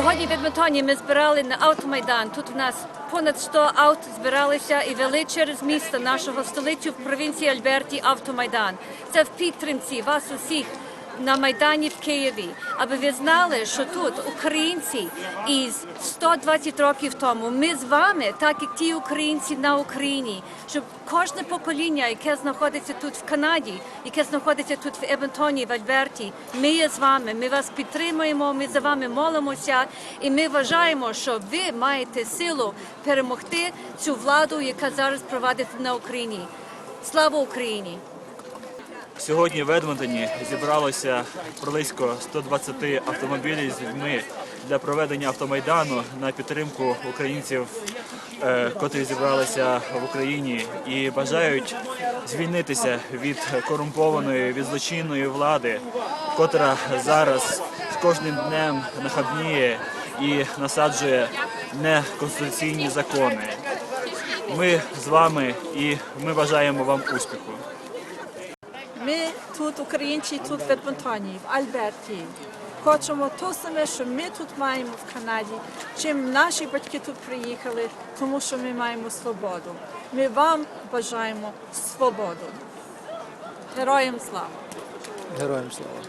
Сьогодні в Едмонтоні ми збирали на автомайдан. Тут у нас понад 100 авт збиралися і вели через місто нашого столицю в провінції Альберті автомайдан. Це в підтримці вас усіх на майдані в Києві, аби ви знали, що тут українці із 120 років тому ми з вами, так як ті українці на Україні, щоб кожне покоління, яке знаходиться тут в Канаді, яке знаходиться тут в Едмонтоні, в Альберті, ми є з вами. Ми вас підтримуємо, ми за вами молимося, і ми вважаємо, що ви маєте силу перемогти цю владу, яка зараз провадить на Україні. Слава Україні! Сьогодні в Едмонтоні зібралося близько 120 автомобілів з людьми для проведення автомайдану на підтримку українців, е, котрі зібралися в Україні і бажають звільнитися від корумпованої, від злочинної влади, котра зараз з кожним днем нахабніє і насаджує неконституційні закони. Ми з вами і ми бажаємо вам успіху. Ми тут, українці, тут в Едмонтоні, в Альберті. Хочемо то саме, що ми тут маємо в Канаді, чим наші батьки тут приїхали, тому що ми маємо свободу. Ми вам бажаємо свободу. Героям слава! Героям слава.